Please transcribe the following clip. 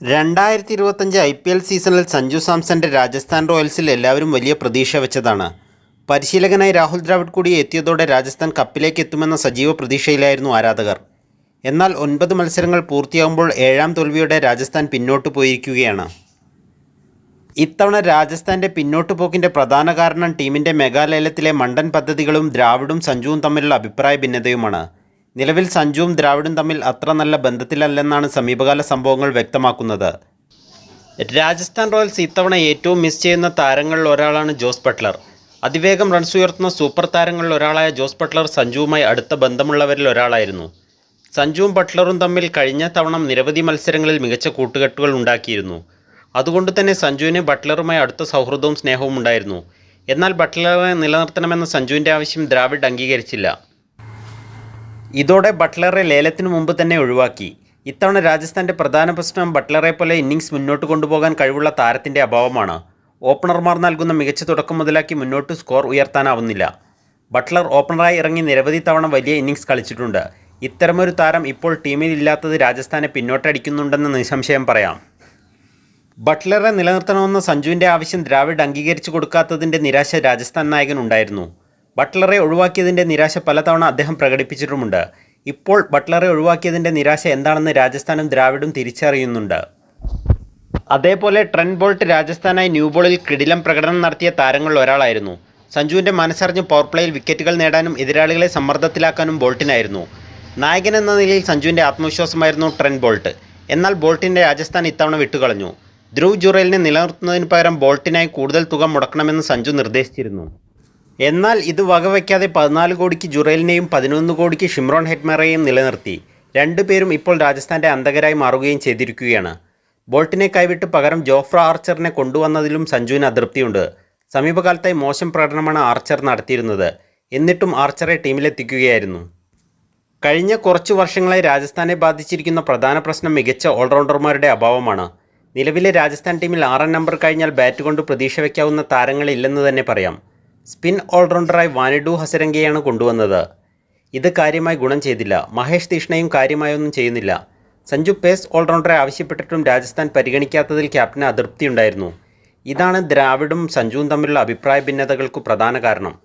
രണ്ടായിരത്തി ഇരുപത്തഞ്ച് I P L സീസണിൽ സഞ്ജു സാംസന്റെ രാജസ്ഥാൻ റോയൽസിൽ എല്ലാവരും വലിയ പ്രതീക്ഷ വെച്ചതാണ്. പരിശീലകനായി രാഹുൽ ദ്രാവിഡ് കൂടി എത്തിയതോടെ രാജസ്ഥാൻ കപ്പിലേക്ക് എത്തുമെന്ന സജീവ പ്രതീക്ഷയിലായിരുന്നു ആരാധകർ. എന്നാൽ ഒൻപത് മത്സരങ്ങൾ പൂർത്തിയാകുമ്പോൾ ഏഴാം തോൽവിയോടെ രാജസ്ഥാൻ പിന്നോട്ട് പോയിരിക്കുകയാണ്. ഇത്തവണ രാജസ്ഥാന്റെ പിന്നോട്ട് പോക്കിന്റെ പ്രധാന കാരണം ടീമിന്റെ മെഗാലയലത്തിലെ മണ്ടൻ പദ്ധതികളും ദ്രാവിഡും സഞ്ജുവും തമ്മിലുള്ള അഭിപ്രായ ഭിന്നതയുമാണ്. നിലവിൽ സഞ്ജുവും ദ്രാവിഡും തമ്മിൽ അത്ര നല്ല ബന്ധത്തിലല്ലെന്നാണ് സമീപകാല സംഭവങ്ങൾ വ്യക്തമാക്കുന്നത്. രാജസ്ഥാൻ റോയൽസ് ഇത്തവണ ഏറ്റവും മിസ് ചെയ്യുന്ന താരങ്ങളിൽ ഒരാളാണ് ജോസ് ബട്ട്ലർ. അതിവേഗം റൺസ് ഉയർത്തുന്ന സൂപ്പർ താരങ്ങളിൽ ഒരാളായ ജോസ് ബട്ട്ലർ സഞ്ജുവുമായി അടുത്ത ബന്ധമുള്ളവരിൽ ഒരാളായിരുന്നു. സഞ്ജുവും ബട്ട്ലറും തമ്മിൽ കഴിഞ്ഞ തവണ നിരവധി മത്സരങ്ങളിൽ മികച്ച കൂട്ടുകെട്ടുകൾ ഉണ്ടാക്കിയിരുന്നു. അതുകൊണ്ട് തന്നെ സഞ്ജുവിന് ബട്ട്ലറുമായി അടുത്ത സൗഹൃദവും സ്നേഹവും ഉണ്ടായിരുന്നു. എന്നാൽ ബട്ട്ലറെ നിലനിർത്തണമെന്ന സഞ്ജുവിന്റെ ആവശ്യം ദ്രാവിഡ് അംഗീകരിച്ചില്ല. ഇതോടെ ബട്ട്ലറെ ലേലത്തിന് മുമ്പ് തന്നെ ഒഴിവാക്കി. ഇത്തവണ രാജസ്ഥാന്റെ പ്രധാന പ്രശ്നം ബട്ട്ലറെ പോലെ ഇന്നിംഗ്സ് മുന്നോട്ട് കൊണ്ടുപോകാൻ കഴിവുള്ള താരത്തിന്റെ അഭാവമാണ്. ഓപ്പണർമാർ നൽകുന്ന മികച്ച തുടക്കം മുതലാക്കി മുന്നോട്ട് സ്കോർ ഉയർത്താനാവുന്നില്ല. ബട്ട്ലർ ഓപ്പണറായി ഇറങ്ങി നിരവധി തവണ വലിയ ഇന്നിംഗ്സ് കളിച്ചിട്ടുണ്ട്. ഇത്തരമൊരു താരം ഇപ്പോൾ ടീമിൽ ഇല്ലാത്തത് രാജസ്ഥാനെ പിന്നോട്ടടിക്കുന്നുണ്ടെന്ന് നിസ്സംശയം പറയാം. ബട്ട്ലറെ നിലനിർത്തണമെന്ന സഞ്ജുവിന്റെ ആവശ്യം ദ്രാവിഡ് അംഗീകരിച്ചു കൊടുക്കാത്തതിന്റെ നിരാശ രാജസ്ഥാൻ നായകനുണ്ടായിരുന്നു. ബട്ട്ലറെ ഒഴിവാക്കിയതിന്റെ നിരാശ പലതവണ അദ്ദേഹം പ്രകടിപ്പിച്ചിട്ടുമുണ്ട്. ഇപ്പോൾ ബട്ട്ലറെ ഒഴിവാക്കിയതിന്റെ നിരാശ എന്താണെന്ന് രാജസ്ഥാനും ദ്രാവിഡും തിരിച്ചറിയുന്നുണ്ട്. അതേപോലെ ട്രെൻ ബോൾട്ട് രാജസ്ഥാനായി ന്യൂ ബോളിൽ കിടിലം പ്രകടനം നടത്തിയ താരങ്ങളിൽ ഒരാളായിരുന്നു. സഞ്ജുവിന്റെ മനസ്സറിഞ്ഞ് പവർ പ്ലേയിൽ വിക്കറ്റുകൾ നേടാനും എതിരാളികളെ സമ്മർദ്ദത്തിലാക്കാനും ബോൾട്ടിനായിരുന്നു. നായകൻ എന്ന നിലയിൽ സഞ്ജുവിന്റെ ആത്മവിശ്വാസമായിരുന്നു ട്രെൻ ബോൾട്ട്. എന്നാൽ ബോൾട്ടിന്റെ രാജസ്ഥാൻ ഇത്തവണ വിട്ടുകളഞ്ഞു. ധ്രുവ് ജുറേലിനെ നിലനിർത്തുന്നതിന് പകരം ബോൾട്ടിനായി കൂടുതൽ തുക മുടക്കണമെന്ന് സഞ്ജു നിർദ്ദേശിച്ചിരുന്നു. എന്നാൽ ഇത് വകവയ്ക്കാതെ പതിനാല് കോടിക്ക് ജുറേലിനെയും പതിനൊന്ന് കോടിക്ക് ഷിമ്രോൺ ഹെറ്റ്മറയെയും നിലനിർത്തി. രണ്ടുപേരും ഇപ്പോൾ രാജസ്ഥാന്റെ അന്തകരായി മാറുകയും ചെയ്തിരിക്കുകയാണ്. ബോൾട്ടിനെ കൈവിട്ട് പകരം ജോഫ്ര ആർച്ചറിനെ കൊണ്ടുവന്നതിലും സഞ്ജുവിന് അതൃപ്തിയുണ്ട്. സമീപകാലത്തായി മോശം പ്രകടനമാണ് ആർച്ചർ നടത്തിയിരുന്നത്. എന്നിട്ടും ആർച്ചറെ ടീമിലെത്തിക്കുകയായിരുന്നു. കഴിഞ്ഞ കുറച്ചു വർഷങ്ങളായി രാജസ്ഥാനെ ബാധിച്ചിരിക്കുന്ന പ്രധാന പ്രശ്നം മികച്ച ഓൾറൗണ്ടർമാരുടെ അഭാവമാണ്. നിലവിലെ രാജസ്ഥാൻ ടീമിൽ ആറാം നമ്പർ കഴിഞ്ഞാൽ ബാറ്റ് കൊണ്ട് പ്രതീക്ഷ വയ്ക്കാവുന്ന താരങ്ങളില്ലെന്ന് തന്നെ പറയാം. സ്പിൻ ഓൾറൗണ്ടറായി വാനിഡു ഹസരംഗയെയാണ് കൊണ്ടുവന്നത്. ഇത് കാര്യമായി ഗുണം ചെയ്തില്ല. മഹേഷ് തീഷ്ണയും കാര്യമായൊന്നും ചെയ്യുന്നില്ല. സഞ്ജു പേസ് ഓൾറൗണ്ടറെ ആവശ്യപ്പെട്ടിട്ടും രാജസ്ഥാൻ പരിഗണിക്കാത്തതിൽ ക്യാപ്റ്റന് അതൃപ്തിയുണ്ടായിരുന്നു. ഇതാണ് ദ്രാവിഡും സഞ്ജുവും തമ്മിലുള്ള അഭിപ്രായ ഭിന്നതകൾക്ക് പ്രധാന കാരണം.